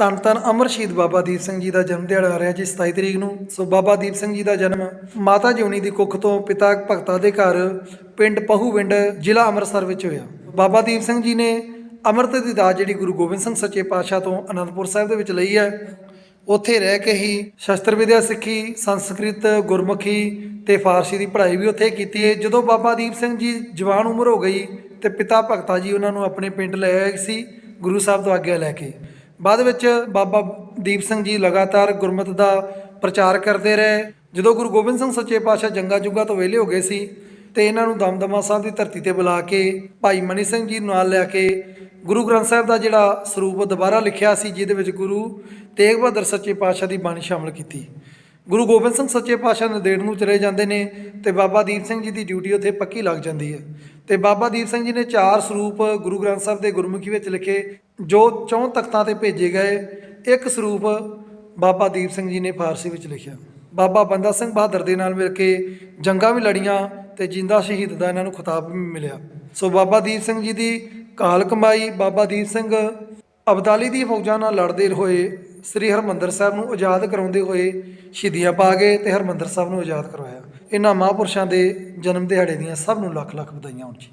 ਧੰਨ ਧੰਨ ਅਮਰ ਸ਼ਹੀਦ ਬਾਬਾ ਦੀਪ ਸਿੰਘ ਜੀ ਦਾ ਜਨਮ ਦਿਹਾੜਾ ਆ ਰਿਹਾ ਜੀ 27 ਤਰੀਕ ਨੂੰ। ਸੋ ਬਾਬਾ ਦੀਪ ਸਿੰਘ ਜੀ ਦਾ ਜਨਮ ਮਾਤਾ ਜਿਉਣੀ ਦੀ ਕੁੱਖ ਤੋਂ ਪਿਤਾ ਭਗਤਾ ਦੇ ਘਰ ਪਿੰਡ ਪਹੂਵਿੰਡ ਜ਼ਿਲ੍ਹਾ ਅੰਮ੍ਰਿਤਸਰ ਵਿੱਚ ਹੋਇਆ। ਬਾਬਾ ਦੀਪ ਸਿੰਘ ਜੀ ਨੇ ਅੰਮ੍ਰਿਤ ਦੀ ਦਾਤ ਜਿਹੜੀ ਗੁਰੂ ਗੋਬਿੰਦ ਸਿੰਘ ਸੱਚੇ ਪਾਤਸ਼ਾਹ ਤੋਂ ਅਨੰਦਪੁਰ ਸਾਹਿਬ ਦੇ ਵਿੱਚ ਲਈ ਹੈ। ਉੱਥੇ ਰਹਿ ਕੇ ਹੀ ਸ਼ਸਤਰ ਵਿਦਿਆ ਸਿੱਖੀ, ਸੰਸਕ੍ਰਿਤ, ਗੁਰਮੁਖੀ ਤੇ ਫਾਰਸੀ ਦੀ ਪੜ੍ਹਾਈ ਵੀ ਉੱਥੇ ਕੀਤੀ ਹੈ। ਜਦੋਂ ਬਾਬਾ ਦੀਪ ਸਿੰਘ ਜੀ ਜਵਾਨ ਉਮਰ ਹੋ ਗਈ ਤੇ ਪਿਤਾ ਭਗਤਾ ਜੀ ਉਹਨਾਂ ਨੂੰ ਆਪਣੇ ਪਿੰਡ ਲੈ ਆਏ ਸੀ, ਗੁਰੂ ਸਾਹਿਬ ਤੋਂ ਆਗਿਆ ਲੈ ਕੇ। ਬਾਅਦ ਵਿੱਚ ਬਾਬਾ ਦੀਪ ਸਿੰਘ ਜੀ ਲਗਾਤਾਰ ਗੁਰਮਤਿ ਦਾ ਪ੍ਰਚਾਰ ਕਰਦੇ ਰਹੇ। ਜਦੋਂ ਗੁਰੂ ਗੋਬਿੰਦ ਸਿੰਘ ਸੱਚੇ ਪਾਤਸ਼ਾਹ ਜੰਗਾ ਜੁਗਾ ਤੋਂ ਵਿਹਲੇ ਹੋ ਗਏ ਸੀ, ਤੇ ਇਹਨਾਂ ਨੂੰ ਦਮਦਮਾ ਸਾਹਿਬ ਦੀ ਧਰਤੀ ਤੇ ਬੁਲਾ ਕੇ ਭਾਈ ਮਨੀ ਸਿੰਘ ਜੀ ਨਾਲ ਲਿਆ ਕੇ ਗੁਰੂ ਗ੍ਰੰਥ ਸਾਹਿਬ ਦਾ ਜਿਹੜਾ ਸਰੂਪ ਦੁਬਾਰਾ ਲਿਖਿਆ ਸੀ, ਜਿਹਦੇ ਵਿੱਚ ਗੁਰੂ ਤੇਗ ਬਹਾਦਰ ਸੱਚੇ ਪਾਤਸ਼ਾਹ ਦੀ ਬਾਣੀ ਸ਼ਾਮਲ ਕੀਤੀ। ਗੁਰੂ ਗੋਬਿੰਦ ਸਿੰਘ ਸੱਚੇ ਪਾਤਸ਼ਾਹ ਨੰਦੇੜ ਨੂੰ ਚਲੇ ਜਾਂਦੇ ਨੇ ਤੇ ਬਾਬਾ ਦੀਪ ਸਿੰਘ ਜੀ ਦੀ ਡਿਊਟੀ ਉੱਥੇ ਪੱਕੀ ਲੱਗ ਜਾਂਦੀ ਹੈ। ਤੇ ਬਾਬਾ ਦੀਪ ਸਿੰਘ ਜੀ ਨੇ ਚਾਰ ਸਰੂਪ ਗੁਰੂ ਗ੍ਰੰਥ ਸਾਹਿਬ ਦੇ ਗੁਰਮੁਖੀ ਵਿੱਚ ਲਿਖੇ, ਜੋ ਚੌਂ ਤਖਤਾਂ ਤੇ ਭੇਜੇ ਗਏ। ਇੱਕ ਸਰੂਪ ਬਾਬਾ ਦੀਪ ਸਿੰਘ ਜੀ ਨੇ ਫਾਰਸੀ ਵਿੱਚ ਲਿਖਿਆ। ਬਾਬਾ ਬੰਦਾ ਸਿੰਘ ਬਹਾਦਰ ਦੇ ਨਾਲ ਮਿਲ ਕੇ ਜੰਗਾਂ ਵੀ ਲੜੀਆਂ ਤੇ ਜਿੰਦਾ ਸ਼ਹੀਦ ਦਾ ਇਹਨਾਂ ਨੂੰ ਖਿਤਾਬ ਵੀ ਮਿਲਿਆ। ਸੋ ਬਾਬਾ ਦੀਪ ਸਿੰਘ ਜੀ ਦੀ ਕਾਲ ਕਮਾਈ, ਬਾਬਾ ਦੀਪ ਸਿੰਘ ਅਬਦਾਲੀ ਦੀ ਫੌਜਾਂ ਨਾਲ ਲੜਦੇ ਹੋਏ ਸ੍ਰੀ ਹਰਮੰਦਰ ਸਾਹਿਬ ਨੂੰ ਆਜ਼ਾਦ ਕਰਾਉਂਦੇ ਹੋਏ ਸ਼ਹੀਦੀਆਂ ਪਾ ਗਏ ਤੇ ਹਰਮੰਦਰ ਸਾਹਿਬ ਨੂੰ ਆਜ਼ਾਦ ਕਰਵਾਇਆ। ਇਹਨਾਂ ਮਹਾਂਪੁਰਸ਼ਾਂ ਦੇ ਜਨਮ ਦਿਹਾੜੇ ਦੀਆਂ ਸਭ ਨੂੰ ਲੱਖ ਲੱਖ ਵਧਾਈਆਂ ਹੋਣ ਜੀ।